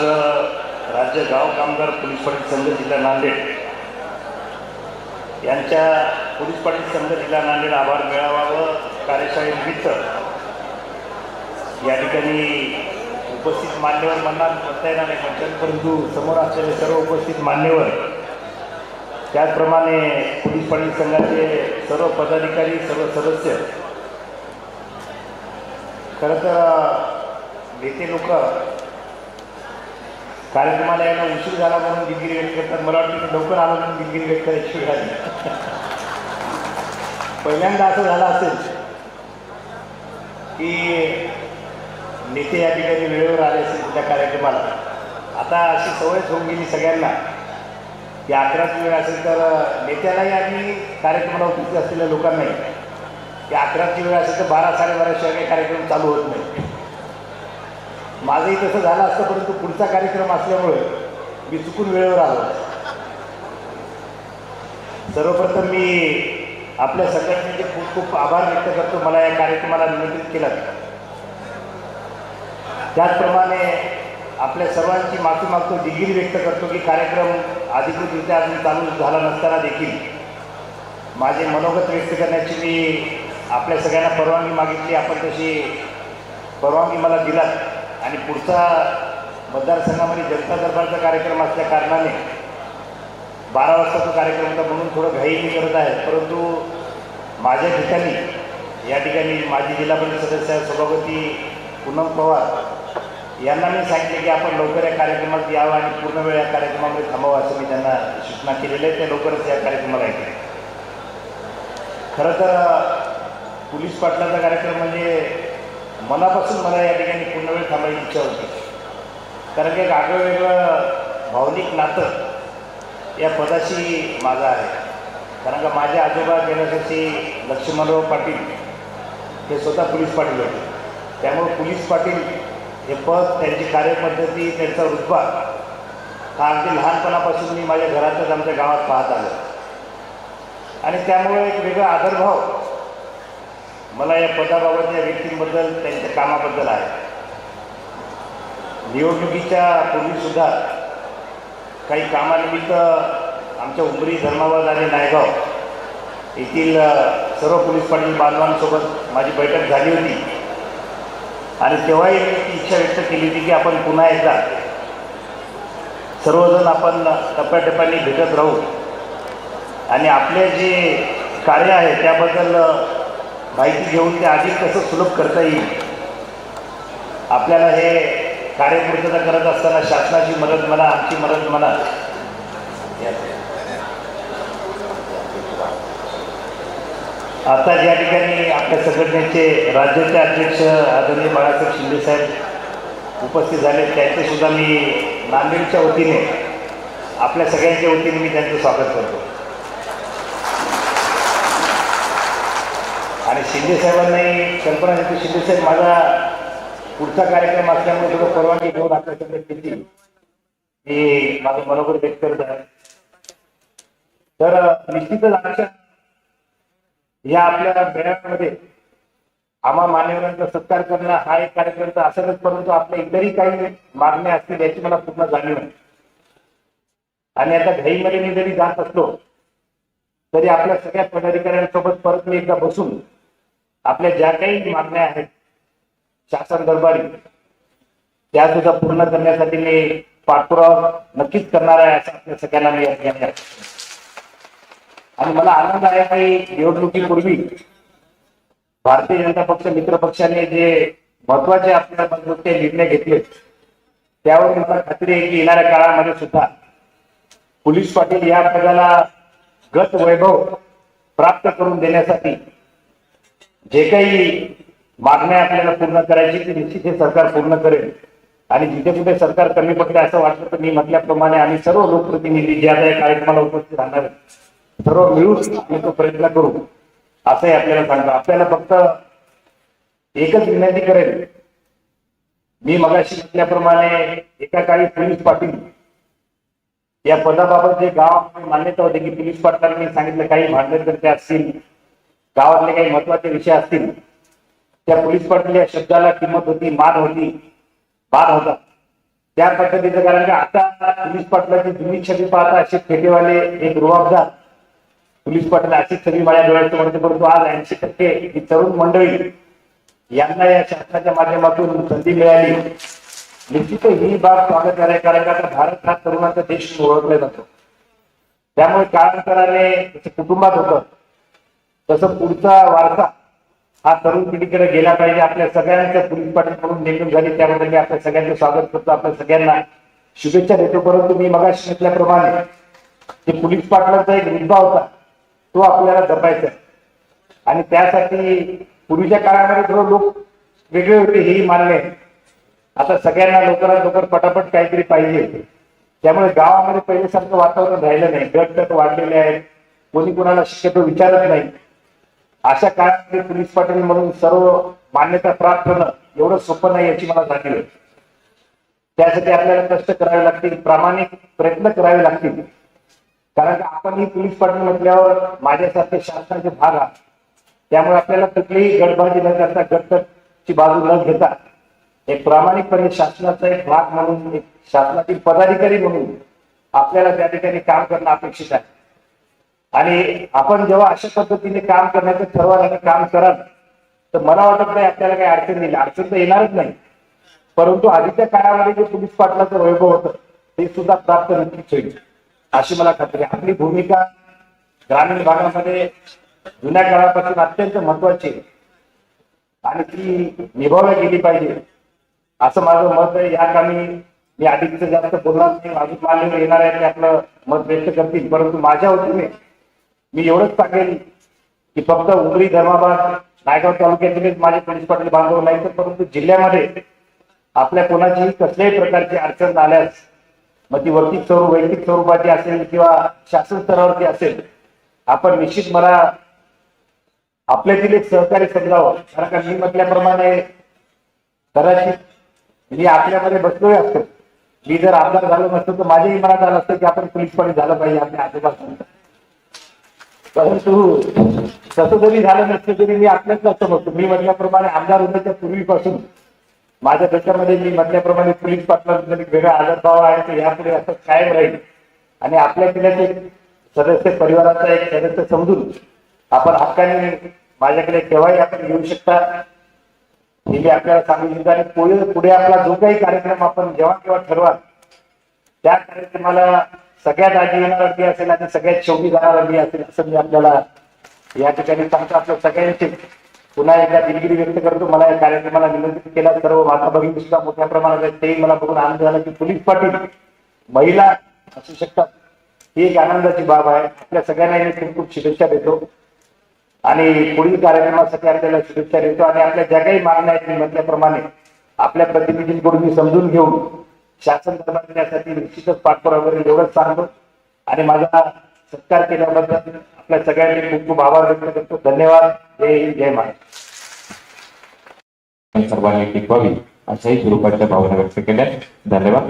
महाराष्ट्र राज्य गाव कामगार पोलीस पाटील संघ जिल्हा नांदेड. यांच्या पोलीस पाटील संघ जिल्हा नांदेड आभार मेळावा व कार्यशाळेनिमित्त या ठिकाणी उपस्थित मान्यवर म्हणणार म्हणता येणार नाही म्हणतात परंतु समोर असलेले सर्व उपस्थित मान्यवर त्याचप्रमाणे पोलीस पाटील संघाचे सर्व पदाधिकारी सर्व सदस्य. खरं तर नेते लोक कार्यक्रमाला यायला उशीर झाला म्हणून दिलगिरी व्यक्त करतात. मला वाटतं की लवकर आलं म्हणून दिलगिरी व्यक्त करायची झाली. पहिल्यांदा असं झालं असेल की नेते या ठिकाणी वेळेवर आले असेल त्या कार्यक्रमाला. आता अशी सवयच होऊन गेली सगळ्यांना. की अकराच वेळ असेल तर नेत्यालाही आणि कार्यक्रमाला उपस्थित असलेल्या लोकांनाही. की अकराची वेळ असेल तर बारा साडेबाराशिवाय काही कार्यक्रम चालू होत नाही. माझंही तसं झालं असतं परंतु पुढचा कार्यक्रम असल्यामुळे मी चुकून वेळेवर आलो. सर्वप्रथम मी आपल्या सगळ्यांचे म्हणजे खूप खूप आभार व्यक्त करतो. मला या कार्यक्रमाला निमंत्रित केलं. त्याचप्रमाणे आपल्या सर्वांची माफी मागतो दिलगिरी व्यक्त करतो की कार्यक्रम अधिकृतरित्या अजून चालू झाला नसताना देखील. माझे मनोगत व्यक्त करण्याची मी आपल्या सगळ्यांना परवानगी मागितली. आपण तशी परवानगी मला दिलात. आणि पुढचा मतदारसंघामध्ये जनता दरबारचा कार्यक्रम असल्या कारणाने बारा वाजता तो कार्यक्रम होता म्हणून थोडं घाई मी करत आहे. परंतु माझ्या ठिकाणी या ठिकाणी माजी जिल्हा परिषद सदस्य सभापती पूनम पवार यांना मी सांगितले की आपण लवकर या कार्यक्रमात यावं आणि पूर्ण वेळ या कार्यक्रमामध्ये थांबावं असं मी त्यांना सूचना केलेल्या आहे. त्या लवकरच या कार्यक्रमाला येते खरं तर पोलीस पाटलाचा कार्यक्रम म्हणजे मनापासून मला या ठिकाणी पूर्ण वेळ थांबायची इच्छा होती. कारण की एक आगळं वेगळं भावनिक नातं या पदाशी माझं आहे. कारण का माझे आजोबा गेल्यासाठी लक्ष्मणराव पाटील हे स्वतः पोलीस पाटील होते. त्यामुळे पोलीस पाटील हे पद त्यांची कार्यपद्धती त्यांचा रुतबा हा अगदी लहानपणापासून मी माझ्या घरातच आमच्या गावात पाहत आलो. आणि त्यामुळे एक वेगळा आदरभाव मला या पदाबाबत या व्यक्तींबद्दल त्यांच्या कामाबद्दल आहे. निवडणुकीच्या पूर्वीसुद्धा काही कामानिमित्त आमच्या उमरी धर्माबाद आणि नायगाव येथील सर्व पोलीस पाटील बांधवांसोबत माझी बैठक झाली होती. आणि तेव्हाही मी इच्छा व्यक्त केली होती की आपण पुन्हा एकदा सर्वजण आपण टप्प्याटप्प्याने भेटत राहू. आणि आपले जे कार्य आहे त्याबद्दल माहिती घेऊन ते अधिक कसं सुलभ करता येईल? आपल्याला हे कार्यपूर्तता करत असताना शासनाची मदत म्हणा आमची मदत म्हणा. आता ज्या ठिकाणी आपल्या संघटनेचे राज्याचे अध्यक्ष आदरणीय बाळासाहेब शिंदेसाहेब उपस्थित झाले त्यांचे सुद्धा मी नांदेडच्या वतीने आपल्या सगळ्यांच्या वतीने मी त्यांचं स्वागत करतो. आणि शिंदे साहेबांनाही कल्पना देतो शिंदे साहेब माझा पुढचा कार्यक्रम असल्यामुळे थोडं परवानगी घेऊन आपल्या संघटनेची मी माझं मनोगत व्यक्त करत आहे. तर निश्चितच आमच्या या आपल्या मेळाव्यामध्ये आम्हा मान्यवरांचा सत्कार करणं हा एक कार्यक्रम तर असेलच परंतु आपल्या इतरही काही मागण्या असतील याची मला पूर्ण जाणीव आहे. आणि आता घाईमध्ये मी जरी जात असलो तरी आपल्या सगळ्या पदाधिकाऱ्यांसोबत परत मी एकदा बसून आपल्या ज्या काही मागण्या आहेत शासन दरबारी त्या सुद्धा पूर्ण करण्यासाठी मी पाठपुरावा नक्कीच करणार आहे असं आपल्या सगळ्यांना मी या ठिकाणी आणि मला आनंद आहे की निवडणुकीपूर्वी भारतीय जनता पक्ष मित्र पक्षाने जे महत्त्वाचे आपल्या ते निर्णय घेतले त्यावर मला खात्री आहे की येणाऱ्या काळामध्ये सुद्धा पोलीस पाटील या पदाला गत वैभव प्राप्त करून देण्यासाठी जे काही मागण्या आपल्याला पूर्ण करायची ती निश्चित हे सरकार पूर्ण करेल. आणि जिथे कुठे सरकार कमी पडते असं वाटलं तर मी म्हटल्याप्रमाणे आम्ही सर्व लोकप्रतिनिधी ज्या ज्या कार्यक्रमाला उपस्थित राहणार सर्व मिळून आम्ही तो प्रयत्न करू असंही आपल्याला सांगतो आपल्याला फक्त एकच विनंती करेल. मी मगाशी म्हटल्याप्रमाणे एका काळी पोलीस पाटील या पदाबाबत जे गाव मान्यता होती की पोलीस पाटलांनी सांगितलं काही भांडण करचे असतील गावातले काही महत्त्वाचे विषय असतील त्या पोलीस पाटील या शब्दाला किंमत होती मान होती बाद होता. त्या पद्धतीचं कारण की आता पोलीस पाटलाची जुनी छबी पाहता असे फेटेवाले एक रुबाबदार पोलीस पाटील अशीच सगळी माझ्या डोळ्यात म्हणते परंतु आज ऐंशी टक्के ही तरुण मंडळी यांना या शासनाच्या माध्यमातून संधी मिळाली. निश्चित ही बाब स्वागत आहे कारण का आता भारत हा तरुणांचा देश ओळखला जातो. त्यामुळे काळांतराने जसं कुटुंबात होतं. तसं पुढचा वारसा हा तरुण पिढीकडे गेला पाहिजे. आपल्या सगळ्यांच्या पोलीस पाटील म्हणून नेमणूक झाली. त्याबद्दल मी आपल्या सगळ्यांचं स्वागत करतो. आपल्या सगळ्यांना शुभेच्छा देतो. परंतु मी मगाशी म्हटल्याप्रमाणे ते पोलीस पाटलाचा एक मुद्दा होता तो आपल्याला जपायचा आहे. आणि त्यासाठी पूर्वीच्या काळामध्ये जो लोक वेगळे होते हेही मानले आता सगळ्यांना लवकरात लवकर पटापट काहीतरी पाहिजे त्यामुळे गावामध्ये पहिल्यासारखं वातावरण राहिलं नाही. गट गट वाढलेले आहेत. कोणी कोणाला शक्यतो विचारत नाही. अशा काळामध्ये पोलीस पाटील म्हणून सर्व मान्यता प्राप्त होणं एवढं सोपं नाही याची मला जाणीव आहे. त्यासाठी आपल्याला कष्ट करावे लागतील प्रामाणिक प्रयत्न करावे लागतील. कारण की आपण ही पोलीस पाटील म्हटल्यावर माझ्यासारखे शासनाचे भाग आहात. त्यामुळे आपल्याला कुठलीही गटबाजी न करता गटची बाजू न घेता एक प्रामाणिकपणे शासनाचा एक भाग म्हणून एक शासनातील पदाधिकारी म्हणून आपल्याला त्या ठिकाणी काम करणं अपेक्षित आहे. आणि आपण जेव्हा अशा पद्धतीने काम करण्याचं ठरवाल आणि काम कराल तर मला वाटत नाही आपल्याला काही अडचण येईल. अडचण तर येणारच नाही. परंतु आधीच्या काळामध्ये जे पोलीस पाटलाचं वैभव होतं ते सुद्धा प्राप्त नक्कीच होईल. अशी मला खात्री आहे. आपली भूमिका ग्रामीण भागामध्ये जुन्या काळापासून अत्यंत महत्वाची आहे. आणि ती निभावली गेली पाहिजे. असं माझं मत आहे. या कामी मी अधिकचं जास्त बोलणार नाही. अजून मान्य येणार आहे ते आपलं मत व्यक्त करतील. परंतु माझ्या वतीने मी एवढंच सांगेन की फक्त उमरी धर्माबाद नायगाव तालुक्यातीलच माझे पोलीस पाटील बांधव नाही तर परंतु जिल्ह्यामध्ये आपल्या कोणाचीही कसल्याही प्रकारची अडचण आल्यास मग ती वैयक्तिक स्वरूप वैयक्तिक स्वरूपाची असेल किंवा शासन स्तरावरती असेल आपण निश्चित मला आपल्यातील एक सहकारी समजावं. कारण का मी म्हटल्याप्रमाणे कदाचित मी आपल्यामध्ये बसलोय असतो. मी जर आमदार झालो नसतो तर माझ्याही मनात आलं असतं की आपण पोलीस पाणी झालं पाहिजे आपल्या आजोबा परंतु तसं जरी झालं नसतं तरी मी आपल्याच असं म्हणतो मी म्हटल्याप्रमाणे आमदार होण्याच्या पूर्वीपासून माझ्या डोक्यामध्ये मी म्हटल्याप्रमाणे पोलीस पाटलांबद्दल एक वेगळा आदरभाव आहे तर यापुढे असं कायम राहील. आणि आपल्या जिल्ह्याचे सदस्य परिवाराचा एक सदस्य समजून आपण हक्काने माझ्याकडे केव्हाही आपण येऊ शकता हे मी आपल्याला सांगू इच्छितो आणि पुढे पुढे आपला जो काही कार्यक्रम आपण जेव्हा केव्हा ठरवाल त्या कार्यक्रमाला सगळ्यात आधी येणार असेल आणि सगळ्यात शेवटी जाणार असेल असं मी आपल्याला या ठिकाणी सांगतो. आपल्या सगळ्यांचे पुन्हा एकदा दिलगिरी व्यक्त करतो. मला या कार्यक्रमाला निमंत्रित केला. सर्व माता भगिनी सुद्धा मोठ्या प्रमाणात आहेत. तेही मला बघून आनंद झाला की पोलीस पाटील महिला असू शकतात. ही एक आनंदाची बाब आहे. आपल्या सगळ्यांना मी खूप खूप शुभेच्छा देतो. आणि पुढील कार्यक्रमासाठी आपल्याला शुभेच्छा देतो. आणि आपल्या ज्या काही मागण्या आहेत मी म्हटल्याप्रमाणे आपल्या प्रतिनिधींकडून मी समजून घेऊन शासन करण्यासाठी निश्चितच पाठपुरावा एवढंच सांगतो आणि माझा सत्कार केल्याबद्दल आपल्या सगळ्यांनी खूप खूप आभार व्यक्त करतो. धन्यवाद. जय जय महाराज सर्वांनी टिकवावी अशाही स्वरूपाच्या भावना व्यक्त केल्या. धन्यवाद.